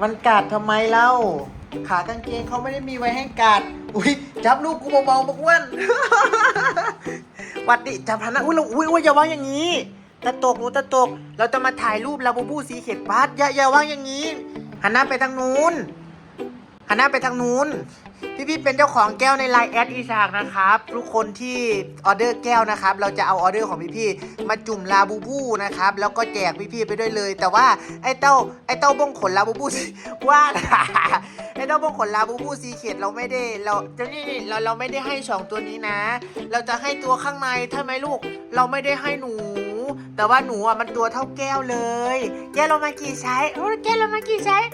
มันกัดทำไมเล่า ขากางเกงเขาไม่ได้มีไว้ให้กัด อุ้ยจับลูกกูเบาๆบักอ้วนวัดดิจับพันนะอุ้ยเราอุ้ยอุ้ยอย่าวางอย่างนี้ตะตกหนูตะตก เราจะมาถ่ายรูปลาบูบูสีเข็ดบัดอย่าอย่าวางอย่างนี้หันหน้าไปทางนู้นหันหน้าไปทางนู้น พี่พี่เป็นเจ้าของแก้วในไลน์แอดอีชากนะครับทุกคนที่ออเดอร์แก้วนะครับเราจะเอาออเดอร์ของพี่พี่มาจุ่มลาบูบูนะครับแล้วก็แจกพี่พี่ไปด้วยเลย แต่ว่าไอ้เต้าไอ้เต้าบ้งขนลาบูบูว่าไอ้เต้าบ้งขนลาบูบูซีเขียดเราไม่ได้เราจะนี่เราเราไม่ได้ให้สองตัวนี้นะ เราจะให้ตัวข้างในใช่ไหมลูกเราไม่ได้ให้หนูแต่ว่าหนูอะมันตัวเท่าแก้วเลย แก้วเรามากี่ไซส์โอ้แก้วเรามากี่ไซส์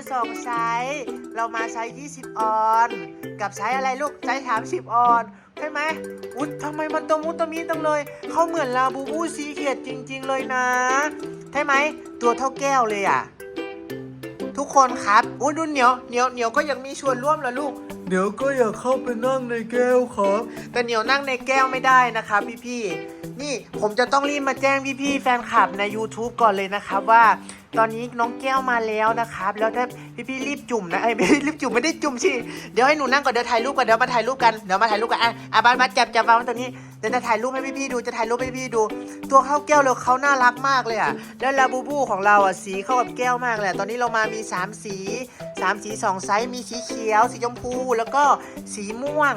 มาสองไซส์เรามาไซส์20 ออน กับไซส์อะไรลูกไซส์30 ออนใช่ไหมอุ๊ยทำไมมันตะมุตะมีตังเลย เขาเหมือนลาบูบูซีเขียดจริง ๆ เลยนะ ใช่ไหม ตัวเท่าแก้วเลยอะ ทุกคนครับอุ้ยดูเหนียวเหนียวเหนียวก็ยังมีชวนร่วมเหรอลูกเดี๋ยวก็อยากเข้าไปนั่งในแก้วครับ แต่เหนียวนั่งในแก้วไม่ได้นะครับพี่ๆนี่ผมจะต้องรีบมาแจ้งพี่ๆแฟนคลับใน YouTube ก่อนเลยนะครับว่า ตอนนี้น้องแก้วมาแล้วนะครับ แล้วถ้าพี่ๆรีบจุ่มนะไอ้ยไม่รีบจุ่มไม่ได้จุ่มสิเดี๋ยวให้หนูนั่งก่อนเดี๋ยวถ่ายรูปก่อนเดี๋ยวมาถ่ายรูปกันเดี๋ยวมาถ่ายรูปกันอะอะบ้านบ้านจับจับวางไว้ตรงนี้เดี๋ยวจะถ่ายรูปให้พี่ๆดูจะถ่ายรูปให้พี่ๆดู ตัวข้าวแก้วเราเขาน่ารักมากเลยอะแล้วลาบูบูของเราอะสีเข้ากับแก้วมากเลยอะตอนนี้เรามามี 3 สี 3 สี2ไซส์มีสีเขียว สีชมพูแล้วก็สีม่วง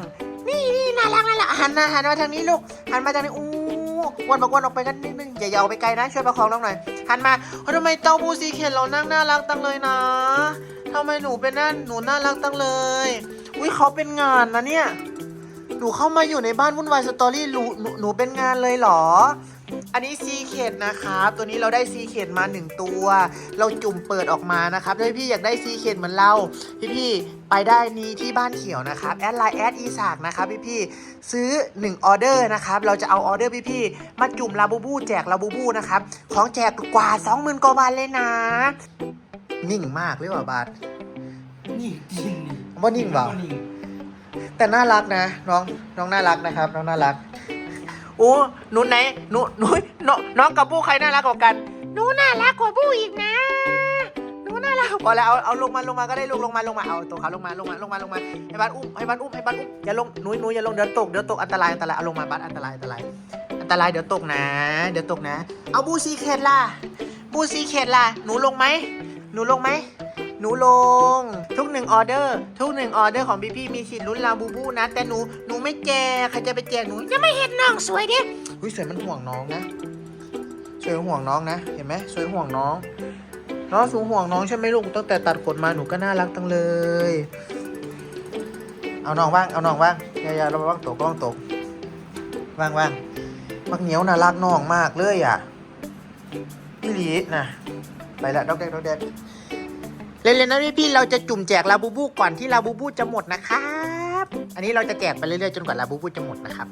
นี่นี่น่ารักน่ารักหันมาหันมาทางนี้ลูกหันมาทางนี้อู้วนบอกวนออกไปกันนิดนึงอย่าอย่าเอาไปไกลนะช่วยประคองน้องหน่อย หันมาเฮ้ยทำไมเต้าบูซีเขียนเรานั่งน่ารักตังเลยนะทำไมหนูเป็นนั่นหนูน่ารักตังเลย อุ้ยเขาเป็นงานนะเนี่ย นูเข้ามาอยู่ในบ้านวุ่นวายสตอรี่หนูหนูหนูเป็นงานเลยเหรอ อันนี้ซีเข็ดนะครับ ตัวนี้เราได้ซีเข็ดมาหนึ่งตัว เราจุ่มเปิดออกมานะครับถ้าพี่อยากได้ซีเข็ดเหมือนเรา พี่พี่ๆไปได้นี้ที่บ้านเขียวนะครับแอดไลน์แอดอีสากนะครับพี่พี่ๆซื้อ1ออเดอร์นะครับ เราจะเอาออเดอร์พี่พี่ๆมาจุ่มลาบูบูแจกลาบูบูนะครับ ของแจกกว่า 20,000กว่าบาทเลยนะ นิ่งมากเลยว่ะบาท นี่จริงว่านิ่งเปล่านิ่ง แต่น่ารักนะ น้องน้องน่ารักนะครับ น้องน่ารักโอ้หนูไหนหนูหนูน้องน้องกับบูใครน่ารักกว่ากันหนูน่ารักกว่าบูอีกนะหนูน่ารักพอแล้วเอาเอาลงมาลงมาก็ได้ลูกลงมาลงมาเอาตัวเขาลงมาลงมาลงมาลงมาให้บ้านอุ้มให้บ้านอุ้มให้บ้านอุ้มอย่าลงหนูหนูอย่าลงเดี๋ยวตกเดี๋ยวตกอันตรายอันตรายเอาลงมาบ้านอันตรายอันตรายอันตรายเดี๋ยวตกนะ เดี๋ยวตกนะ เอาบูซีเคทล่ะบูซีเคทล่ะหนูลงไหมหนูลงไหม หนูลง ทุกหนึ่งออเดอร์ ทุกหนึ่งออเดอร์ของพี่พี่มีสิทธิ์ลุ้นลาบูบูนะ แต่หนูหนูไม่แจกใครจะไปแจกหนูจะไม่เห็นน้องสวยดิอุ้ยสวยมันห่วงน้องนะสวยห่วงน้องนะ เห็นไหมสวยห่วงน้องน้องสูงห่วงน้องใช่ไหมลูกตั้งแต่ตัดขนมาหนูก็น่ารักตั้งเลย เอาน้องว่างเอาน้องว่างอย่าอย่าเราว่างตกว่างตกว่างว่างมักเหนียวน่ารักน้องมากเลยอะพี่หลีนะไปละดอกแดกดอกแดก เล่นๆนะพี่ๆเราจะจุ่มแจกลาบูบูก่อนที่ลาบูบูจะหมดนะครับ อันนี้เราจะแจกไปเรื่อยๆจนกว่าลาบูบูจะหมดนะครับ